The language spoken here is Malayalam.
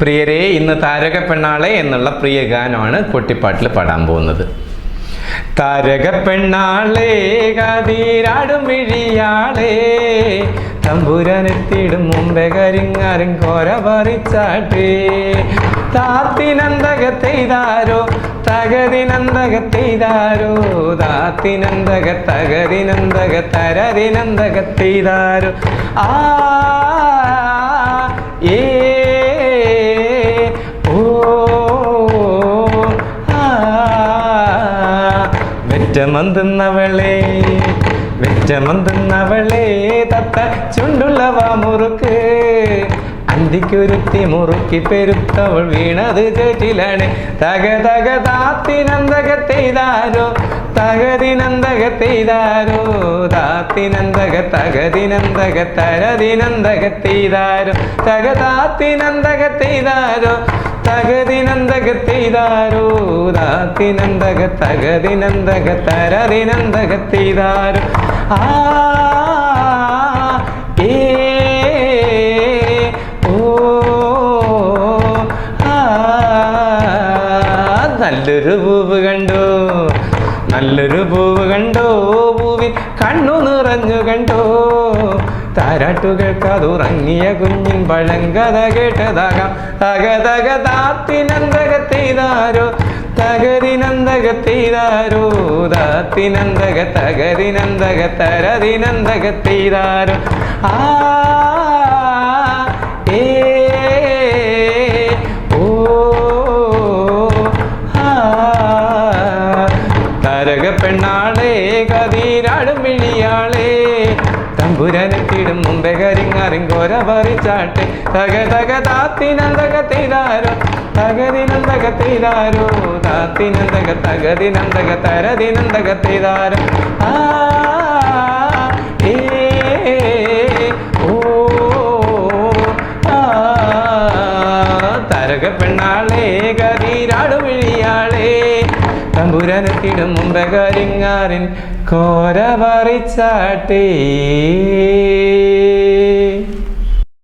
പ്രിയരെ ഇന്ന് താരക പെണ്ണാളെ എന്നുള്ള പ്രിയ ഗാനമാണ് കുട്ടിപ്പാട്ടിൽ പാടാൻ പോകുന്നത്. താരക പെണ്ണാളെ കതിരാടും മിഴിയാളെ തമ്പുരനെത്തിടും മുമ്പേ കരിങ്ങാരും കോര പറിച്ചാട്ടേ. താത്തിനന്തകത്തെയ്താരോ തകതിനന്തകത്തെയ്താരോ താത്തിനന്തക തകതിനന്തക തരതിനന്തകത്തെയ്താരോ ആ വെറ്റമന്തുന്നവളെ വെറ്റമന്തുന്നവളെ തത്ത ചുണ്ടുള്ളവ മുറുക്ക്. അന്തിക്കുരുത്തി മുറുക്കി പെരുത്തവൾ വീണത് ചേറ്റിലാണ് തക തക താത്തിനന്തകത്തെയ്താരോ തകതിനന്തകത്തെയ്താരോ താത്തിനന്തക തകതിനന്തക തരതിനന്തകത്തെയ്താരോ തക താത്തിനന്തകത്തെയ്താരോ തകതിനന്തക തരതിനന്തകത്തെയ്താരോ ആ ഏ ഓ ആ നല്ലൊരു പൂവ് കണ്ടോ. നല്ലൊരു പൂവ് കണ്ടോ. പൂവിൽ കണ്ണു നിറഞ്ഞു കണ്ടോ. താരാട്ടുകൾക്കതുറങ്ങിയ കുഞ്ഞിൻ പഴങ്കഥ കേട്ടതാകാം. തകതക തക താത്തിനന്തകത്തെയ്താരോ തകരിനന്തകത്തെയ്താരോ താത്തിനന്തക തകരിനന്തക തരതിനന്തകത്തെയ്താരോ ആ പെണ്ണാളെ കതിരാടും വിളിയാളേ തമ്പുരനെത്തിടും മുമ്പേ കരിങ്ങറിങ്കോര പറിച്ചാട്ടെ തക തക താത്തിനന്തകത്തെയ്താരോ തകതിനന്തകത്തെയ്താരോ താത്തിനന്തക തകതിനന്തക തരതിനന്തകത്തെയ്താരോ ആ ഏ ഓ ആ തരക പെണ്ണാളേ കതിരാടു വിളിയാളേ തമ്പുരനെത്തിടും മുമ്പേ കരിങ്ങാറിൻ കോര പറിച്ചാട്ടേ